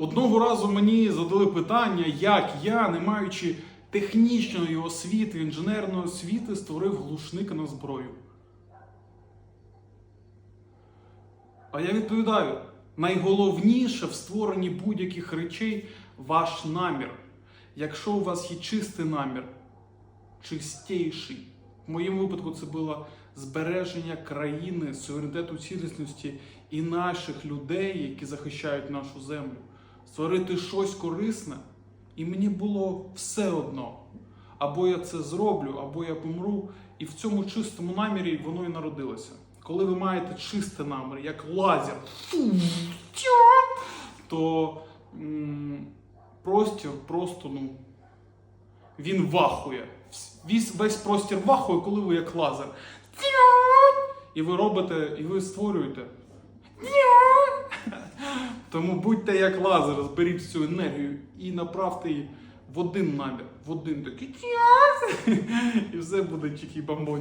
Одного разу мені задали питання, як я, не маючи технічної освіти, інженерної освіти, створив глушник на зброю. А я відповідаю: найголовніше в створенні будь-яких речей ваш намір. Якщо у вас є чистий намір, чистіший, в моєму випадку це було збереження країни, суверенітету цілісності і наших людей, які захищають нашу землю, створити щось корисне, і мені було все одно. Або я це зроблю, або я помру. І в цьому чистому намірі воно і народилося. Коли ви маєте чистий намір, як лазер, то простір просто ну, він вахує. Весь простір вахує, коли ви як лазер. І ви робите, і ви створюєте. Тому будьте як лазер, зберіть цю енергію і направте її в один намір, в один такий. І все буде чики бамбоні.